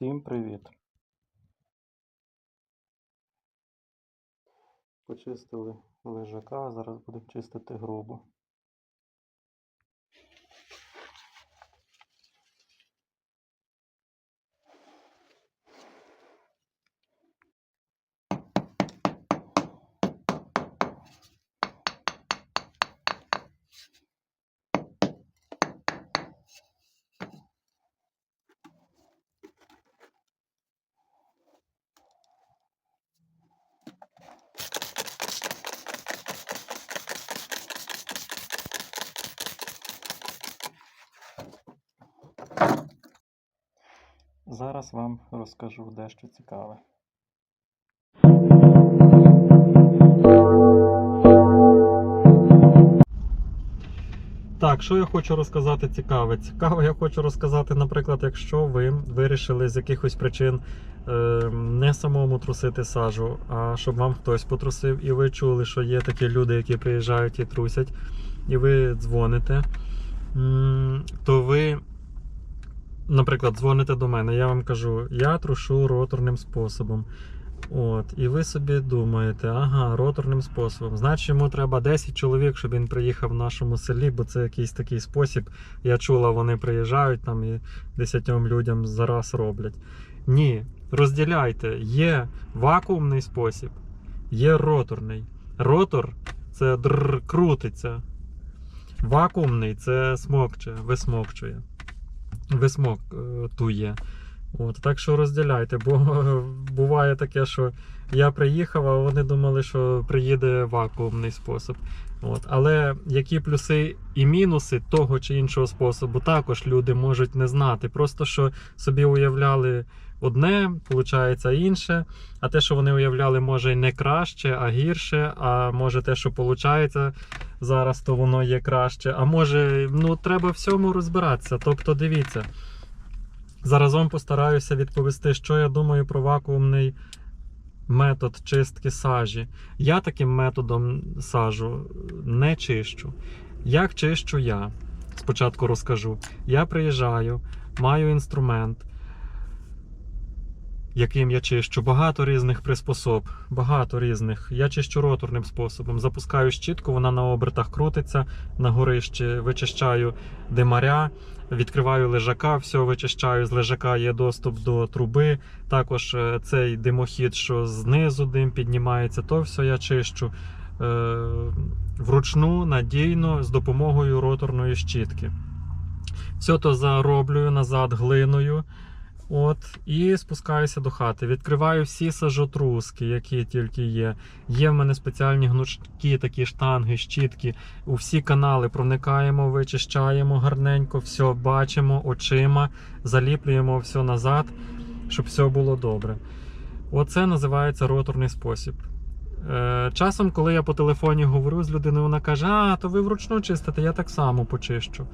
Всім привіт! Почистили лежака, зараз будемо чистити грубу. Зараз вам розкажу дещо цікаве. Так, що я хочу розказати цікаве? Цікаве, я хочу розказати, наприклад, якщо ви вирішили з якихось причин е, не самому трусити сажу, а щоб вам хтось потрусив, і ви чули, що є такі люди, які приїжджають і трусять, і ви дзвоните, то ви, наприклад, дзвоните до мене, я вам кажу, я трушу роторним способом. От, і ви собі думаєте, ага, роторним способом. Значить, йому треба 10 чоловік, щоб він приїхав в нашому селі, бо це якийсь такий спосіб. Я чула, вони приїжджають там і 10 людям зараз роблять. Ні, розділяйте, є вакуумний спосіб, є роторний. Ротор це др крутиться. Вакуумний це смокче, висмокчує. Висмоктує. От, так що розділяйте, бо буває таке, що я приїхав, а вони думали, що приїде вакуумний спосіб. От. Але які плюси і мінуси того чи іншого способу, також люди можуть не знати. Просто що собі уявляли одне, виходить інше. А те, що вони уявляли, може і не краще, а гірше. А може те, що виходить зараз, то воно є краще. А може, ну треба всьому розбиратися. Тобто, дивіться. Заразом постараюся відповісти, що я думаю про вакуумний метод чистки сажі. Я таким методом сажу не чищу. Як чищу я? Спочатку розкажу. Я приїжджаю, маю інструмент, яким я чищу. Багато різних приспособ, багато різних. Я чищу роторним способом. Запускаю щітку, вона на обертах крутиться, на горищі вичищаю димаря. Відкриваю лежака, все вичищаю. З лежака є доступ до труби. Також е, цей димохід, що знизу дим піднімається, то все я чищу е, вручну, надійно з допомогою роторної щітки. Все то зароблюю назад глиною. От, І спускаюся до хати. Відкриваю всі сажотруски, які тільки є. Є в мене спеціальні гнучки, такі штанги, щітки. У всі канали проникаємо, вичищаємо гарненько, все бачимо очима, заліплюємо все назад, щоб все було добре. Оце називається роторний спосіб. Е, Часом, коли я по телефоні говорю з людиною, вона каже: А, то ви вручну чистите, я так само почищу.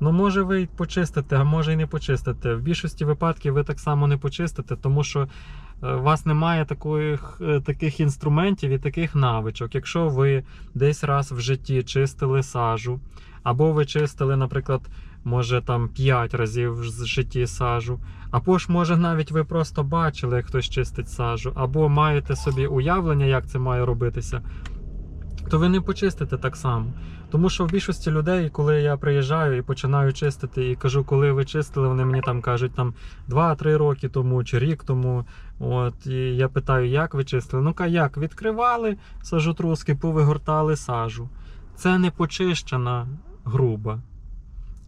Ну, може, ви почистите, а може й не почистите. В більшості випадків ви так само не почистите, тому що у вас немає таких, е, таких інструментів і таких навичок. Якщо ви десь раз в житті чистили сажу, або ви чистили, наприклад, може там 5 разів в житті сажу, або ж, може, навіть ви просто бачили, як хтось чистить сажу, або маєте собі уявлення, як це має робитися, то ви не почистите так само. Тому що в більшості людей, коли я приїжджаю і починаю чистити, і кажу, коли ви чистили, вони мені там кажуть там 2-3 роки тому чи рік тому. От, І я питаю, як ви чистили? Ну-ка, як відкривали сажотруски, повигортали сажу. Це не почищена груба.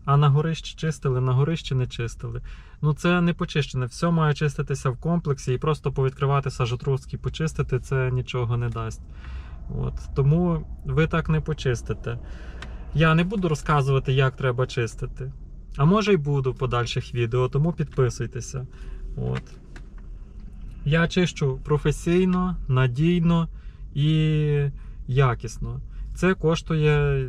А на горищі чистили, на горищі не чистили. Ну це не почищене. Все має чиститися в комплексі і просто повідкривати сажотруски, почистити це нічого не дасть. От, Тому ви так не почистите. Я не буду розказувати, як треба чистити. А може й буду в подальших відео, тому підписуйтеся. От. Я чищу професійно, надійно і якісно. Це коштує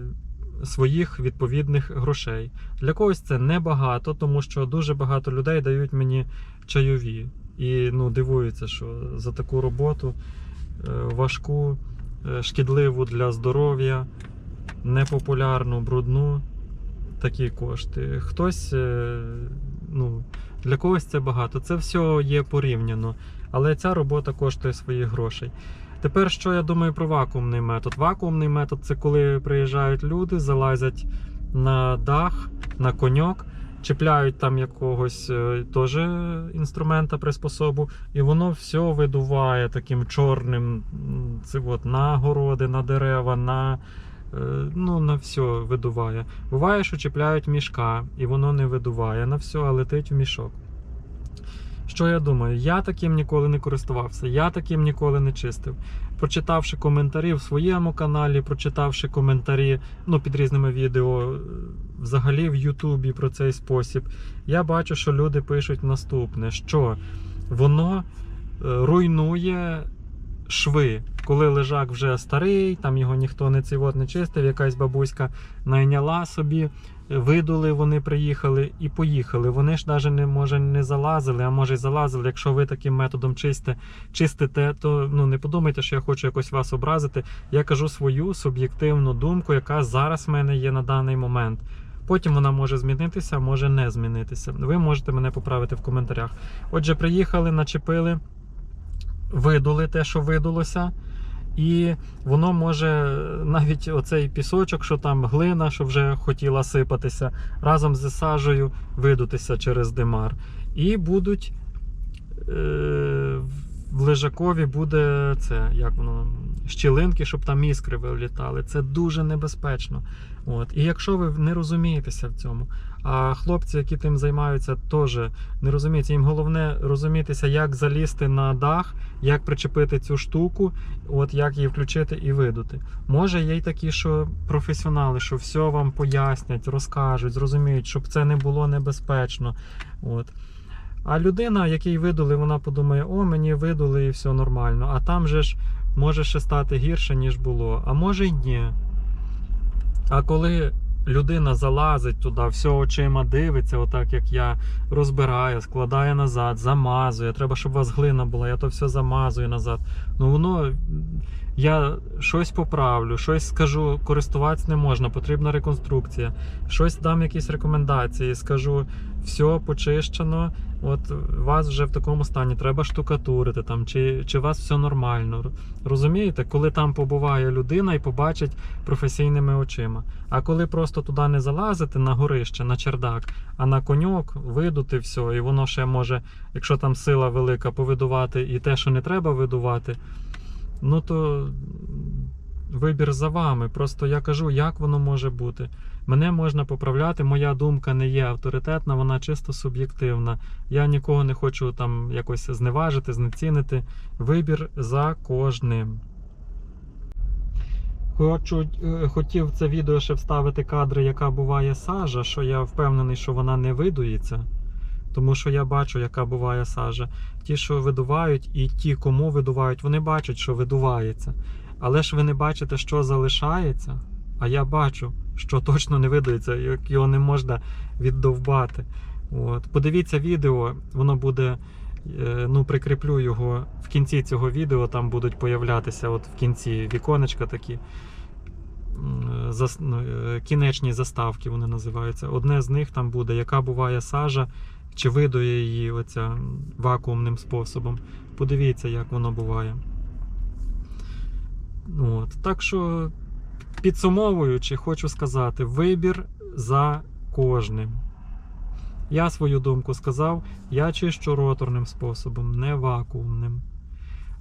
своїх відповідних грошей. Для когось це небагато, тому що дуже багато людей дають мені чайові. І ну, дивуються, що за таку роботу е, важку, шкідливу для здоров'я, непопулярну, брудну. Такі кошти. Хтось е, ну, Для когось це багато. Це все є порівняно. Але ця робота коштує своїх грошей. Тепер що я думаю про вакуумний метод? Вакуумний метод це коли приїжджають люди, залазять на дах, на коньок, чіпляють там якогось е, теж інструмента приспособу, і воно все видуває таким чорним. Це от, на городи, на дерева, на, е, ну, на все видуває. Буває, що чіпляють мішка, і воно не видуває на все, а летить в мішок. Що я думаю? Я таким ніколи не користувався, я таким ніколи не чистив. Прочитавши коментарі в своєму каналі, прочитавши коментарі ну, під різними відео, е, взагалі в Ютубі про цей спосіб, я бачу, що люди пишуть наступне: що воно е, руйнує шви. Коли лежак вже старий, там його ніхто не цивот не чистив, якась бабуська найняла собі, видули, вони приїхали і поїхали. Вони ж навіть не може не залазили, а може й залазили. Якщо ви таким методом чисте, чистите, то ну не подумайте, що я хочу якось вас образити. Я кажу свою суб'єктивну думку, яка зараз в мене є на даний момент. Потім вона може змінитися, може не змінитися. Ви можете мене поправити в коментарях. Отже, приїхали, начепили, видули те, що видулося. І воно може навіть оцей пісочок, що там глина, що вже хотіла сипатися, разом з сажею видутися через димар. І будуть е, в лежакові буде це, як воно, щілинки, щоб там іскри вилітали. Це дуже небезпечно. От. І якщо ви не розумієтеся в цьому, а хлопці, які тим займаються, теж не розуміються. Їм головне розумітися, як залізти на дах, як причепити цю штуку, от як її включити і видути. Може, є й такі, що професіонали, що все вам пояснять, розкажуть, зрозуміють, щоб це не було небезпечно. От. А людина, якій видули, вона подумає, о, мені видули і все нормально. А там же ж може ще стати гірше, ніж було. А може й ні. А коли людина залазить туди, все очима дивиться, отак як я розбираю, складає назад, замазує. Треба, щоб у вас глина була, я то все замазую назад. Ну воно. Я щось поправлю, щось скажу, користуватися не можна, потрібна реконструкція. Щось дам якісь рекомендації, скажу, все почищено, от вас вже в такому стані, треба штукатурити там, чи, чи у вас все нормально. Розумієте, коли там побуває людина і побачить професійними очима. А коли просто туди не залазити на горище, на чердак, а на коньок видути все, і воно ще може, якщо там сила велика, повидувати і те, що не треба видувати, ну то вибір за вами. Просто я кажу, як воно може бути. Мене можна поправляти, моя думка не є авторитетна, вона чисто суб'єктивна. Я нікого не хочу там якось зневажити, знецінити. Вибір за кожним. Хочу, е, хотів це відео ще вставити кадри, яка буває сажа, що я впевнений, що вона не видується. Тому що я бачу, яка буває сажа. Ті, що видувають, і ті, кому видувають, вони бачать, що видувається. Але ж ви не бачите, що залишається. А я бачу, що точно не видається, як його не можна віддовбати. От. Подивіться відео, воно буде. е, Ну, прикріплю його в кінці цього відео, там будуть появлятися от в кінці віконечка такі зас- ну, е, кінечні заставки вони називаються. Одне з них там буде, яка буває сажа, чи видує її оця вакуумним способом. Подивіться, як воно буває. От. Так що, підсумовуючи, хочу сказати: вибір за кожним. Я свою думку сказав, я чищу роторним способом, не вакуумним.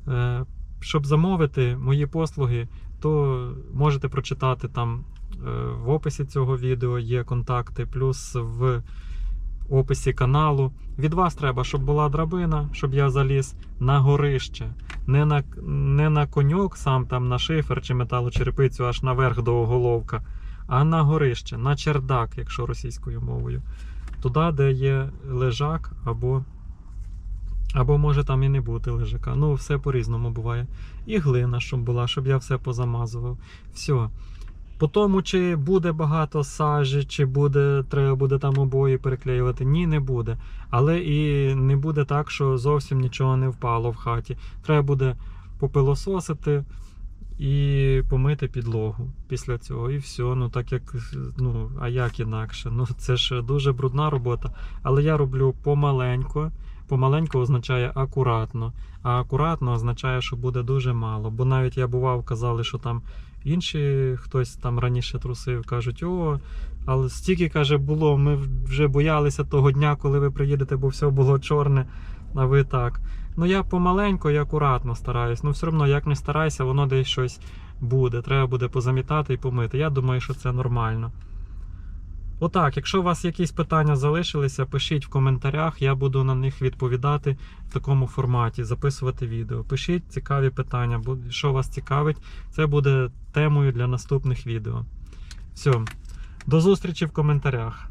Е, щоб замовити мої послуги, то можете прочитати там е, в описі цього відео є контакти, плюс в описі каналу. Від вас треба, щоб була драбина, щоб я заліз на горище, не на, не на коньок, сам там на шифер чи металочерепицю аж наверх до оголовка, а на горище, на чердак, якщо російською мовою. Туди, де є лежак, або, або може там і не бути лежака. Ну, все по-різному буває. І глина, щоб була, щоб я все позамазував. Все. По тому, чи буде багато сажі, чи буде, треба буде там обої переклеювати. Ні, не буде. Але і не буде так, що зовсім нічого не впало в хаті. Треба буде попилососити і помити підлогу після цього. І все. Ну так як ну, а як інакше? Ну це ж дуже брудна робота. Але я роблю помаленько. Помаленько означає акуратно. А акуратно означає, що буде дуже мало. Бо навіть я бував, казали, що там інші хтось там раніше трусив, кажуть, о, але стільки каже, було. Ми вже боялися того дня, коли ви приїдете, бо все було чорне, а ви так. Ну я помаленько і акуратно стараюсь. Ну все одно, як не старайся, воно десь щось буде. Треба буде позамітати і помити. Я думаю, що це нормально. Отак, якщо у вас якісь питання залишилися, пишіть в коментарях, я буду на них відповідати в такому форматі, записувати відео. Пишіть цікаві питання, що вас цікавить, це буде темою для наступних відео. Все, до зустрічі в коментарях.